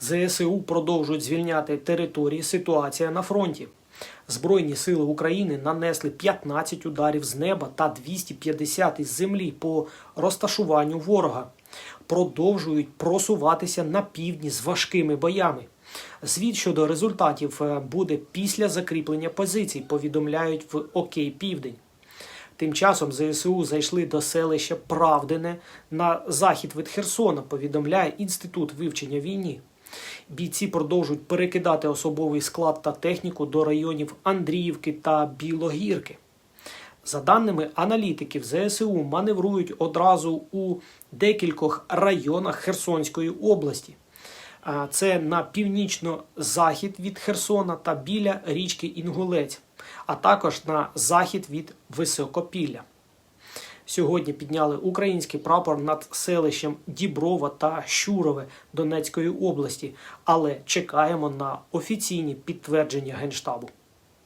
ЗСУ продовжують звільняти території. Ситуація на фронті. Збройні сили України нанесли 15 ударів з неба та 250 із землі по розташуванню ворога. Продовжують просуватися на півдні з важкими боями. Звіт щодо результатів е, буде після закріплення позицій, повідомляють в ОК Південь. Тим часом ЗСУ зайшли до селища Правдине на захід від Херсона, повідомляє Інститут вивчення війни. Бійці продовжують перекидати особовий склад та техніку до районів Андріївки та Білогірки. За даними аналітиків, ЗСУ маневрують одразу у декількох районах Херсонської області. Це на північно-захід від Херсона та біля річки Інгулець, а також на захід від Високопілля. Сьогодні підняли український прапор над селищем Діброва та Щурове Донецької області, але чекаємо на офіційні підтвердження Генштабу.